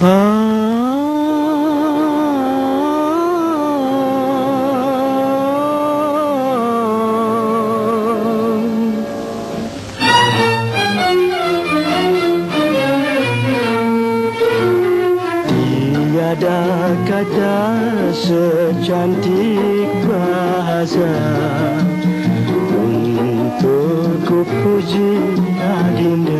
Tiada kata secantik bahasa Untuk ku puji adinda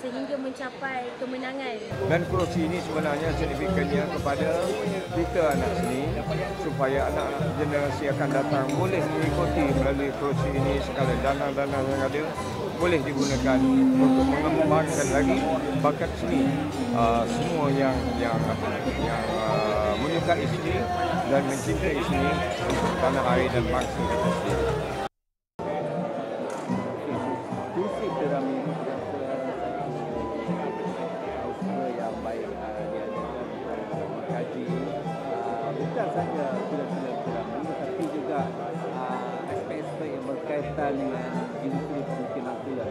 sehingga mencapai kemenangan. Dan kerusi ini sebenarnya signifikannya kepada kita anak seni supaya anak generasi akan datang boleh mengikuti melalui kerusi ini segala dana-dana yang ada boleh digunakan untuk mengembangkan lagi bakat seni uh, semua yang yang yang uh, menyukai seni dan mencintai seni tanah air dan bangsa kita sendiri. Berkaitan dengan industri penkinan-kinan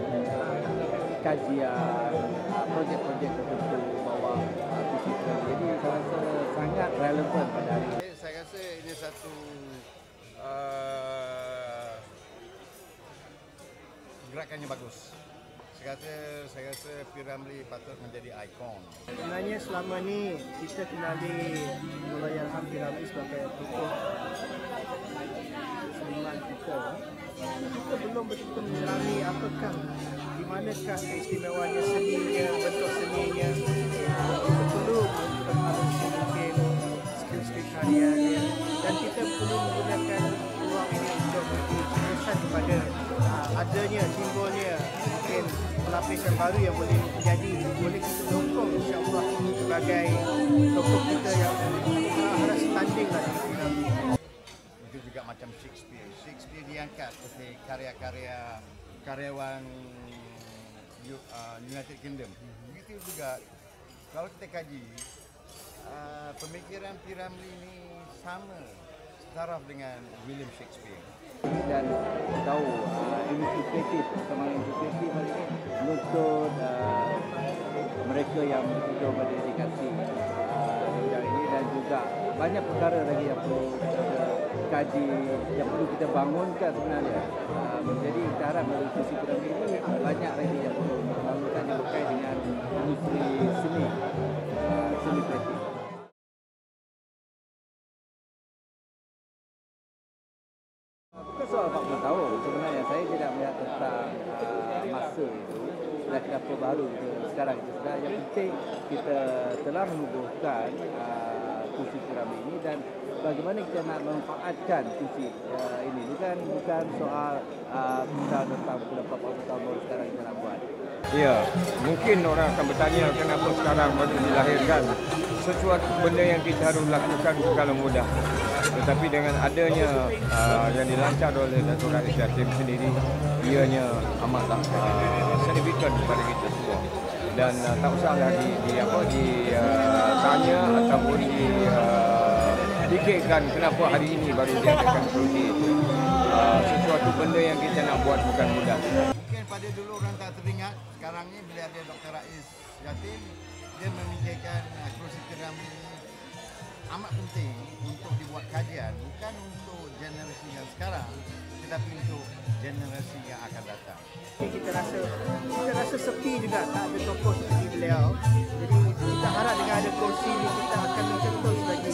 kajian uh, projek-projek tertentu uh, kursi piramid jadi saya rasa sangat relevan pada hari ini Saya rasa ini satu uh, gerakannya bagus. Saya rasa, saya rasa Piramli patut menjadi ikon. Sebenarnya selama ni kita kenali Malayalam Piramid sebagai tokoh seniman kita. Kita belum betul-betul menyelami apakah di manakah keistimewaannya seninya, bentuk seninya. Perlu mengenali mungkin skill-skill karya dan kita perlu menggunakan ruang ini untuk menginspirasi kepada uh, adanya simbolnya mungkin pelapisan baru yang boleh menjadi boleh kita sokong insyaAllah sebagai tokoh kita yang harus tanding lah di piramid. Macam Shakespeare. Shakespeare diangkat sebagai karya-karya karyawan uh, United Kingdom. Begitu juga kalau kita kaji uh, pemikiran Piramli ini sama setaraf dengan William Shakespeare. dan tahu uh, industri kreatif sama industri kreatif hari ini menuntut uh, mereka yang betul-betul berdedikasi juga. Banyak perkara lagi yang perlu kita kaji yang perlu kita bangunkan sebenarnya. Uh, jadi kita harap melalui ini banyak lagi yang perlu kita bangunkan yang berkait dengan industri seni. Uh, seni kreatif. Bukan soal 40 tahun. Sebenarnya saya tidak melihat tentang uh, masa itu. Dan kenapa baru kita sekarang kita sedar yang penting kita telah menubuhkan uh, kursi piramid ini dan bagaimana kita nak memanfaatkan kursi uh, ini bukan bukan soal uh, kita tentang berapa 40 tahun baru sekarang kita nak buat Ya, mungkin orang akan bertanya kenapa sekarang baru dilahirkan. Sesuatu benda yang kita harus lakukan bukanlah mudah. Tetapi dengan adanya uh, yang dilancar oleh Datuk Rais Jatim sendiri, ianya amatlah uh, signifikan kepada kita semua. Dan uh, tak usahlah di, di apa di uh, tanya ataupun di uh, fikirkan kenapa hari ini baru diadakan seperti itu. Uh, sesuatu benda yang kita nak buat bukan mudah. Mungkin pada dulu orang tak teringat, sekarang ni bila ada Dr. Rais Yatim, dia memikirkan uh, kerusi piramid ini amat penting untuk dibuat kajian, bukan untuk generasi yang sekarang, tetapi untuk generasi yang akan datang. kita rasa kita rasa sepi juga tak ada tokoh seperti beliau. Jadi kita harap dengan ada kursi ini kita akan mencetus lagi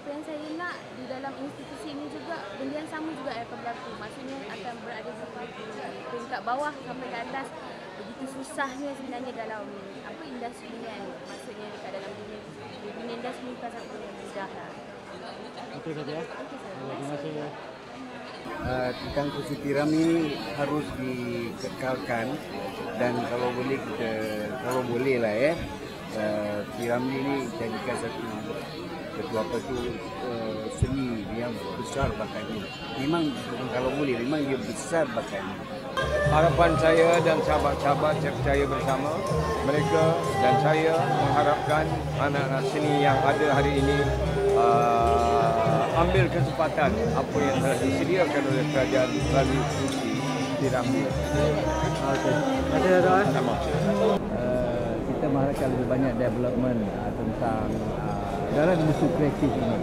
apa yang saya nak di dalam institusi ini juga benda yang sama juga akan berlaku maksudnya akan berada di peringkat bawah sampai ke atas begitu susahnya sebenarnya dalam apa industri ni kan maksudnya dekat dalam dunia di dunia industri ni bukan satu yang mudah lah Okey saja. Okey, sir. Terima kasih ya. uh, tentang kursi piramid ini harus dikekalkan dan kalau boleh kita kalau boleh lah ya uh, piramid ini jadikan satu satu apa tu uh, seni yang besar bakatnya. Memang bukan kalau boleh memang dia besar bakatnya. Harapan saya dan sahabat-sahabat saya percaya bersama mereka dan saya mengharapkan anak-anak seni yang ada hari ini uh, ambil kesempatan apa yang telah disediakan oleh kerajaan melalui fungsi piramid. Okay. Ada. Uh, kita mengharapkan lebih banyak development uh, tentang uh, dalam industri kreatif ini.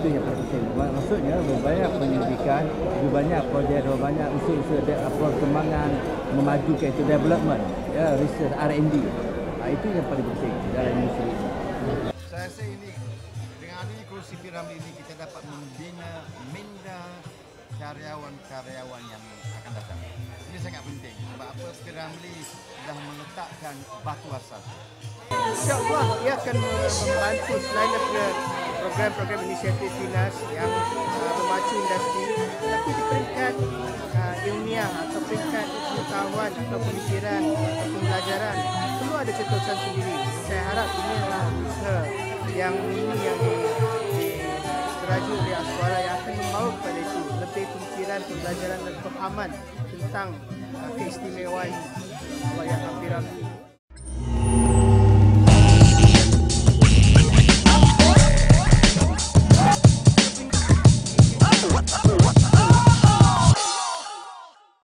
Itu yang penting. Maksudnya lebih banyak penyelidikan, lebih banyak projek, lebih banyak usul-usul perkembangan memajukan itu development, ya, research R&D. Uh, itu yang paling penting dalam industri ini. Saya rasa ini dengan adanya kursi piramid ini kita dapat membina minda karyawan-karyawan yang akan datang. Ini sangat penting sebab apa piramid dah meletakkan batu asas. InsyaAllah ia akan membantu selain daripada program-program inisiatif dinas yang uh, memacu industri tapi di peringkat uh, ilmiah atau peringkat pengetahuan atau pemikiran atau pembelajaran perlu ada cetusan sendiri. Saya harap ini adalah usaha yang ini yang dirajuk oleh Aswara yang akan membawa kepada itu lebih pemikiran, pembelajaran dan pemahaman tentang uh, keistimewaan Allah yang Piramid.